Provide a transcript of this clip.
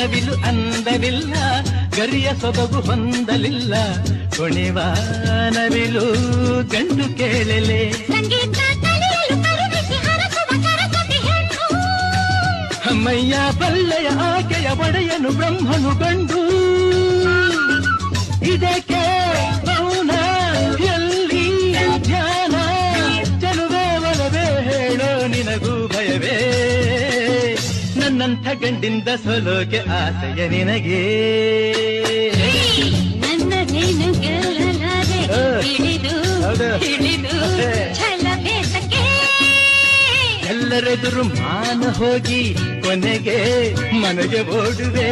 ಅಂದಲಿಲ್ಲ ಗರಿಯ ಸೊಬಗು ಹೊಂದಲಿಲ್ಲ. ಕೊಣೆವ ನವಿಲು ಗಂಡು ಕೇಳಲೆ. ಅಮ್ಮಯ್ಯ ಪಲ್ಲಯ ಆಕೆಯ ಒಡೆಯನು ಬ್ರಹ್ಮನು ಗಂಡು. ಇದಕ್ಕೆ ಮೌನ ಎಲ್ಲಿ ಧ್ಯಾನ? ಚೆಲುವೆ ಒಲವೇ ಹೇಳೋ ನಿನಗೂ. ನನ್ನಂಥ ಗಂಡಿಂದ ಸೋಲೋಕೆ ಆಸೆಯ ನಿನಗೆ. ನನ್ನ ಎಲ್ಲರೆದುರು ಮಾನ ಹೋಗಿ ಕೊನೆಗೆ ಮನೆಗೆ ಓಡುವೆ.